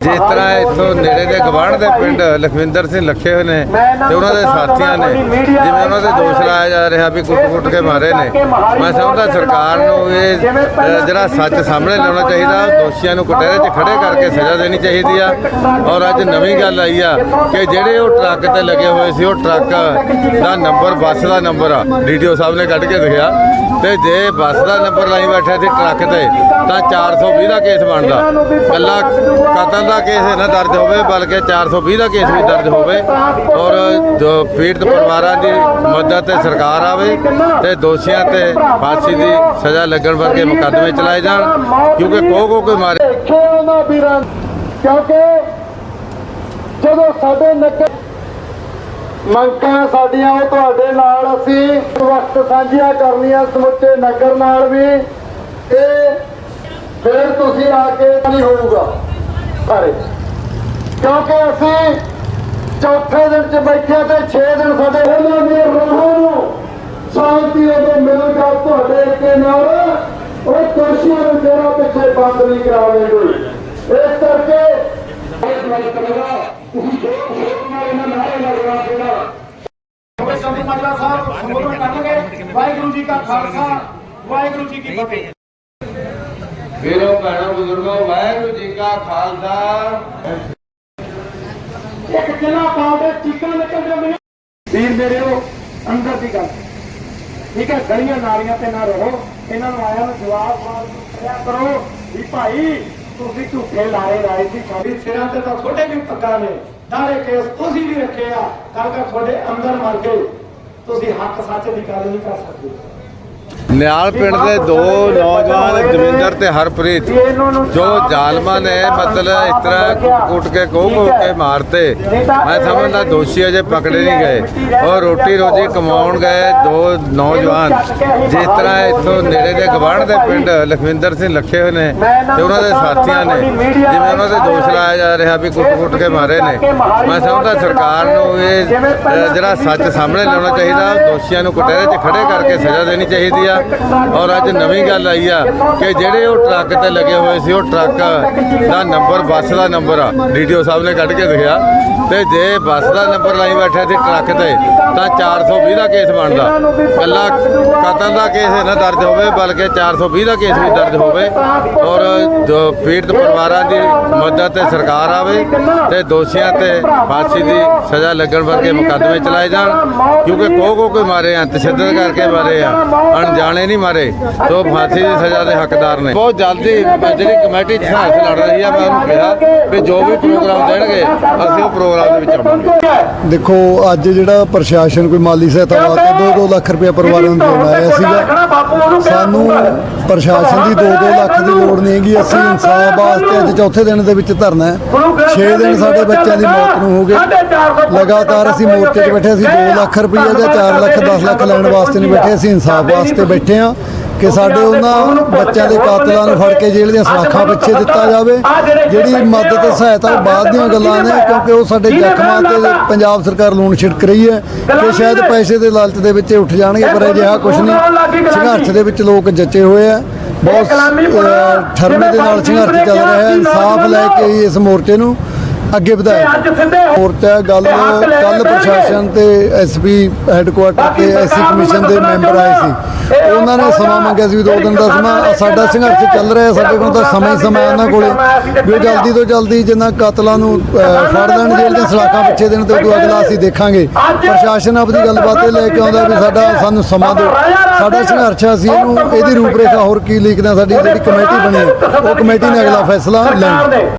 ਜਿਸ ਤਰ੍ਹਾਂ ਇੱਥੋਂ ਨੇੜੇ ਦੇ ਗਵਾਂਢ ਦੇ ਪਿੰਡ ਲਖਵਿੰਦਰ ਸਿੰਘ ਲੱਖੇ ਹੋਏ ਨੇ ਤੇ ਉਹਨਾਂ ਦੇ ਸਾਥੀਆਂ ਨੇ ਜਿਵੇਂ ਉਹਨਾਂ ਦੇ ਦੋਸ਼ ਲਾਇਆ ਜਾ ਰਿਹਾ ਵੀ ਕੁੱਟ-ਕੁੱਟ ਕੇ ਮਾਰੇ ਨੇ। ਮੈਂ ਸਮਝਦਾ ਸਰਕਾਰ ਨੂੰ ਇਹ ਜਿਹੜਾ ਸੱਚ ਸਾਹਮਣੇ ਲਿਆਉਣਾ ਚਾਹੀਦਾ ਦੋਸ਼ੀਆਂ ਨੂੰ ਕਟਹਿਰੇ 'ਚ ਖੜੇ ਕਰਕੇ ਸਜ਼ਾ ਦੇਣੀ ਚਾਹੀਦੀ ਆ। ਔਰ ਅੱਜ ਨਵੀਂ ਗੱਲ ਆਈ ਆ ਕਿ ਜਿਹੜੇ ਉਹ ਟਰੱਕ ਤੇ ਲੱਗੇ ਹੋਏ ਸੀ ਉਹ ਟਰੱਕ ਦਾ ਨੰਬਰ ਬੱਸ ਦਾ ਨੰਬਰ ਆ। ਡੀਟੀਓ ਸਾਹਿਬ ਨੇ ਕੱਢ ਕੇ ਦਿਖਿਆ। ਤੇ ਜੇ ਬੱਸ ਦਾ ਨੰਬਰ ਲਾਈ ਬੈਠੇ ਸੀ ਟਰੱਕ ਤੇ ਤਾਂ 420 ਦਾ ਕੇਸ ਬਣਦਾ। ਕੱਲਾ ਕਤਲ ਦਾ ਕੇਸ ਨਾ ਦਰਜ ਹੋਵੇ, ਬਲਕਿ 420 ਦਾ ਕੇਸ ਵੀ ਦਰਜ ਹੋਵੇ ਔਰ ਪੀੜਤ ਪਰਿਵਾਰਾਂ ਦੀ ਮਦਦ ਤੇ ਸਰਕਾਰ ਆਵੇ ਤੇ ਦੋਸ਼ੀਆਂ ਤੇ ਫਾਂਸੀ ਦੀ ਸਜ਼ਾ ਲੱਗਣ ਵਰਗੇ ਮੁਕੱਦਮੇ ਚਲਾਏ ਜਾਣ, ਕਿਉਂਕਿ ਕੋ ਕੋ ਕੋਈ ਮਾਰੇ। ਕਿਉਂਕਿ ਜਦੋਂ ਸਾਡੇ ਨੱਕ ਮੰਗਾਂ ਸਾਡੀਆਂ, ਉਹ ਤੁਹਾਡੇ ਨਾਲ ਅਸੀਂ ਵਕਤ ਸਾਂਝੀਆਂ ਕਰਨੀਆਂ ਸਮੁੱਚੇ ਨਗਰ ਨਾਲ ਵੀ ਤੇ ਫਿਰ ਤੁਸੀਂ ਆ ਕੇ ਨਹੀਂ ਹੋਊਗਾ। ਸਾਰੇ ਕਿਉਂਕਿ ਅਸੀਂ ਚੌਥੇ ਦਿਨ ਚ ਬੈਠੇ ਤੇ 6 ਦਿਨ ਸਾਡੇ ਉਹਨਾਂ ਦੇ ਰੂਹਾਂ ਨੂੰ ਸ਼ਾਂਤੀ ਉਦੋਂ ਮਿਲੇਗਾ ਤੁਹਾਡੇ ਕੇ ਨਾਲ ਉਹ ਦੋਸ਼ੀਆਂ ਨੂੰ ਜਿਹੜਾ ਪਿੱਛੇ ਬੰਦ ਨਹੀਂ ਕਰਾਵੇ ਕੋਈ। ਇਸ ਕਰਕੇ ਇਸ ਨਾਲ ਕਰੇਗਾ ਤੁਸੀਂ ਜੋ ਖੇਤ ਨਾਲ ਇਹਨਾਂ ਨਾਰੇ ਲਗਵਾ ਦੇਣਾ ਸੰਤ ਮਾਜਰਾ ਸਾਹਿਬ ਸੰਬੋਧਨ ਕਰਨਗੇ ਵਾਹਿਗੁਰੂ ਜੀ ਕਾ ਖਾਲਸਾ ਵਾਹਿਗੁਰੂ ਜੀ ਕੀ ਫਤਿਹ। ਵੀਰੋ ਭੈਣੋ ਬਜ਼ੁਰਗੋ, ਵਾਹਿਗੁਰੂ ਜੀ ਕਾ ਖਾਲਸਾ। ਇੱਕ ਜਿਲਾ ਪਾਉਂਦੇ, ਚੀਕਾਂ ਨਿਕਲ ਜਾਂਦੀਆਂ ਵੀਰ ਮੇਰੇ ਉਹ ਅੰਦਰ ਦੀ ਗੱਲ। ਠੀਕ ਹੈ, ਗਲੀਆਂ ਨਾਲੀਆਂ ਤੇ ਨਾ ਰਹੋ। ਇਹਨਾਂ ਨੂੰ ਆਇਆ ਨੂੰ ਜਵਾਬ ਮਾਰ ਕਰੋ ਵੀ ਭਾਈ, ਤੁਸੀਂ ਝੂਠੇ ਲਾਰੇ ਲਾਏ ਸੀ। ਸਾਡੀ ਸਿਰਾਂ ਤੇ ਤਾਂ ਤੁਹਾਡੇ ਵੀ ਪੱਕਾ ਨੇ। ਨਾਲੇ ਕੇਸ ਤੁਸੀਂ ਵੀ ਰੱਖੇ ਆ। ਗੱਲ ਕਰ ਤੁਹਾਡੇ ਅੰਦਰ ਮਰ ਗਏ। ਤੁਸੀਂ ਹੱਕ ਸੱਚ ਦੀ ਗੱਲ ਨਹੀਂ ਕਰ ਸਕਦੇ। ਨਿਆਲ ਪਿੰਡ ਦੇ ਦੋ ਨੌਜਵਾਨ, ਦਵਿੰਦਰ ਤੇ ਹਰਪ੍ਰੀਤ, ਜੋ ਜ਼ਾਲਮਾਂ ਨੇ ਮਤਲਬ ਇਸ ਤਰ੍ਹਾਂ ਕੁੱਟ ਕੇ ਕੋਹ ਕੋਹ ਕੇ ਮਾਰਤੇ। ਮੈਂ ਸਮਝਦਾ ਦੋਸ਼ੀ ਅਜੇ ਪਕੜੇ ਨਹੀਂ ਗਏ। ਔਰ ਰੋਟੀ ਰੋਜੀ ਕਮਾਉਣ ਗਏ ਦੋ ਨੌਜਵਾਨ। ਜਿਸ ਤਰ੍ਹਾਂ ਇੱਥੋਂ ਨੇੜੇ ਦੇ ਗਵਾਂਢ ਦੇ ਪਿੰਡ ਲਖਵਿੰਦਰ ਸਿੰਘ ਲੱਖੇ ਹੋਏ ਨੇ ਤੇ ਉਹਨਾਂ ਦੇ ਸਾਥੀਆਂ ਨੇ, ਜਿਵੇਂ ਉਹਨਾਂ ਦੇ ਦੋਸ਼ ਲਾਇਆ ਜਾ ਰਿਹਾ ਵੀ ਕੁੱਟ-ਕੁੱਟ ਕੇ ਮਾਰੇ ਨੇ। ਮੈਂ ਸਮਝਦਾ ਸਰਕਾਰ ਨੂੰ ਇਹ ਜਿਹੜਾ ਸੱਚ ਸਾਹਮਣੇ ਲਿਆਉਣਾ ਚਾਹੀਦਾ, ਦੋਸ਼ੀਆਂ ਨੂੰ ਕਟਹਿਰੇ 'ਚ ਖੜੇ ਕਰਕੇ ਸਜ਼ਾ ਦੇਣੀ ਚਾਹੀਦੀ ਆ। ਔਰ ਅੱਜ ਨਵੀਂ ਗੱਲ ਆਈ ਆ ਕਿ ਜਿਹੜੇ ਉਹ ਟਰੱਕ ਤੇ ਲੱਗੇ ਹੋਏ ਸੀ, ਉਹ ਟਰੱਕ ਦਾ ਨੰਬਰ, ਬੱਸ ਦਾ ਨੰਬਰ ਆ। ਡੀਟੀਓ ਸਾਹਿਬ ਨੇ ਕੱਢ ਕੇ ਦਿਖਿਆ। ਤੇ ਜੇ ਬੱਸ ਦਾ ਨੰਬਰ ਲਾਈ ਬੈਠੇ ਸੀ ਟਰੱਕ ਤੇ, ਤਾਂ 420 ਦਾ ਕੇਸ ਬਣਦਾ। ਕੱਲਾ ਕਤਲ ਦਾ ਕੇਸ ਨਾ ਦਰਜ ਹੋਵੇ, ਬਲਕਿ 420 ਦਾ ਕੇਸ ਵੀ ਦਰਜ ਹੋਵੇ। ਔਰ ਪੀੜਤ ਪਰਿਵਾਰਾਂ ਦੀ ਮਦਦ ਤੇ ਸਰਕਾਰ ਆਵੇ, ਤੇ ਦੋਸ਼ੀਆਂ ਤੇ ਫਾਂਸੀ ਦੀ ਸਜ਼ਾ ਲੱਗਣ ਵਰਗੇ ਮੁਕੱਦਮੇ ਚਲਾਏ ਜਾਣ। ਕਿਉਂਕਿ ਕੋ ਕੋ ਕੋਈ ਮਾਰੇ ਆ, ਤਸ਼ੱਦਦ ਕਰਕੇ ਮਾਰੇ ਆ। ਅਣਜਾਣੇ ਨਹੀਂ ਮਾਰੇ ਤੋਂ ਫਾਂਸੀ ਦੀ ਸਜ਼ਾ ਦੇ ਹੱਕਦਾਰ ਨੇ। ਬਹੁਤ ਜਲਦੀ ਜਿਹੜੀ ਕਮੇਟੀ ਸੰਘਰਸ਼ ਲੜ ਰਹੀ ਆ ਮੈਂ ਉਹਨੂੰ ਕਿਹਾ ਵੀ ਜੋ ਵੀ ਪ੍ਰੋਗਰਾਮ ਦੇਣਗੇ ਅਸੀਂ ਉਹ ਪ੍ਰੋਗਰਾਮ ਦੇ ਵਿੱਚ ਆਵਾਂਗੇ। ਦੇਖੋ ਅੱਜ ਜਿਹੜਾ ਪ੍ਰਸ਼ਾਸਨ ਕੋਈ ਮਾਲੀ ਸਹਾਇਤਾ ਵਾਸਤੇ 2-2 ਲੱਖ ਰੁਪਏ ਪਰਿਵਾਰਾਂ ਨੂੰ ਦੇਣ ਆਇਆ ਸੀਗਾ। ਸਾਨੂੰ ਪ੍ਰਸ਼ਾਸਨ ਦੀ 2-2 ਲੱਖ ਦੀ ਲੋੜ ਨਹੀਂ ਹੈਗੀ ਅਸੀਂ ਇਨਸਾਫ ਵਾਸਤੇ ਅੱਜ ਚੌਥੇ ਦਿਨ ਦੇ ਵਿੱਚ ਧਰਨਾ ਹੈ। 6 ਦਿਨ ਸਾਡੇ ਬੱਚਿਆਂ ਦੀ ਮੌਤ ਨੂੰ ਹੋ ਗਏ। ਲਗਾਤਾਰ ਅਸੀਂ ਮੋਰਚੇ 'ਚ ਬੈਠੇ ਅਸੀਂ 2 ਲੱਖ ਰੁਪਏ ਜਾਂ 4 ਲੱਖ 10 ਲੱਖ ਲੈਣ ਵਾਸਤੇ ਨਹੀਂ ਬੈਠੇ ਅਸੀਂ ਇਨਸਾਫ ਵਾਸਤੇ ਬੈਠੇ ਹਾਂ ਕਿ ਸਾਡੇ ਉਹਨਾਂ ਬੱਚਿਆਂ ਦੇ ਕਾਤਲਾਂ ਨੂੰ ਫੜ ਕੇ ਜੇਲ੍ਹ ਦੀਆਂ ਸਲਾਖਾਂ ਪਿੱਛੇ ਦਿੱਤਾ ਜਾਵੇ। ਜਿਹੜੀ ਮਦਦ ਤੇ ਸਹਾਇਤਾ ਬਾਅਦ ਦੀਆਂ ਗੱਲਾਂ ਨੇ ਕਿਉਂਕਿ ਉਹ ਸਾਡੇ ਜ਼ਖਮਾਂ ਤੇ ਪੰਜਾਬ ਸਰਕਾਰ ਲੂਣ ਛਿੜਕ ਰਹੀ ਹੈ ਕਿ ਸ਼ਾਇਦ ਪੈਸੇ ਦੇ ਲਾਲਚ ਦੇ ਵਿੱਚ ਉੱਠ ਜਾਣਗੇ ਪਰ ਅਜਿਹਾ ਕੁਝ ਨਹੀਂ। ਸੰਘਰਸ਼ ਦੇ ਵਿੱਚ ਲੋਕ ਜੱਚੇ ਹੋਏ ਆ। ਬਹੁਤ ਠਰਮੇ ਦੇ ਨਾਲ ਸੰਘਰਸ਼ ਚੱਲ ਰਿਹਾ ਹੈ। ਇਨਸਾਫ ਲੈ ਕੇ ਇਸ ਮੋਰਚੇ ਨੂੰ ਅੱਗੇ ਵਧਾਇਆ। ਮੋਰਚਾ ਗੱਲ ਕੱਲ ਪ੍ਰਸ਼ਾਸਨ ਤੇ ਐਸਪੀ ਹੈੱਡਕੁਆਟਰ ਤੇ ਐਸਸੀ ਕਮਿਸ਼ਨ ਦੇ ਮੈਂਬਰ ਆਏ ਸੀ। ਉਹਨਾਂ ਨੇ ਸਮਾਂ ਮੰਗਿਆ ਸੀ ਵੀ ਦੋ ਦਿਨ ਦਾ ਸਮਾਂ। ਸਾਡਾ ਸੰਘਰਸ਼ ਚੱਲ ਰਿਹਾ ਸਾਡੇ ਕੋਲ ਤਾਂ ਸਮਾਂ ਹੀ ਸਮਾਂ ਉਹਨਾਂ ਕੋਲੇ। ਵੀ ਜਲਦੀ ਤੋਂ ਜਲਦੀ ਜਿੰਨਾ ਕਾਤਲਾਂ ਨੂੰ ਫੜ ਲੈਣ ਜੇਲ੍ਹ ਦੀਆਂ ਸਲਾਖਾਂ ਪਿੱਛੇ ਦੇਣ ਤੇ ਉਦੋਂ ਅਗਲਾ ਅਸੀਂ ਦੇਖਾਂਗੇ। ਪ੍ਰਸ਼ਾਸਨ ਆਪਣੀ ਗੱਲਬਾਤ ਲੈ ਕੇ ਆਉਂਦਾ ਵੀ ਸਾਡਾ ਸਾਨੂੰ ਸਮਾਂ ਦਿਓ। ਸਾਡਾ ਸੰਘਰਸ਼ ਆ, ਅਸੀਂ ਇਹਨੂੰ ਇਹਦੀ ਰੂਪਰੇਖਾ ਹੋਰ ਕੀ ਲਿਖਦੇ ਸਾਡੀ ਜਿਹੜੀ ਕਮੇਟੀ ਬਣੀ ਉਹ ਕਮੇਟੀ ਨੇ ਅਗਲਾ ਫੈਸਲਾ ਲੈਣਾ।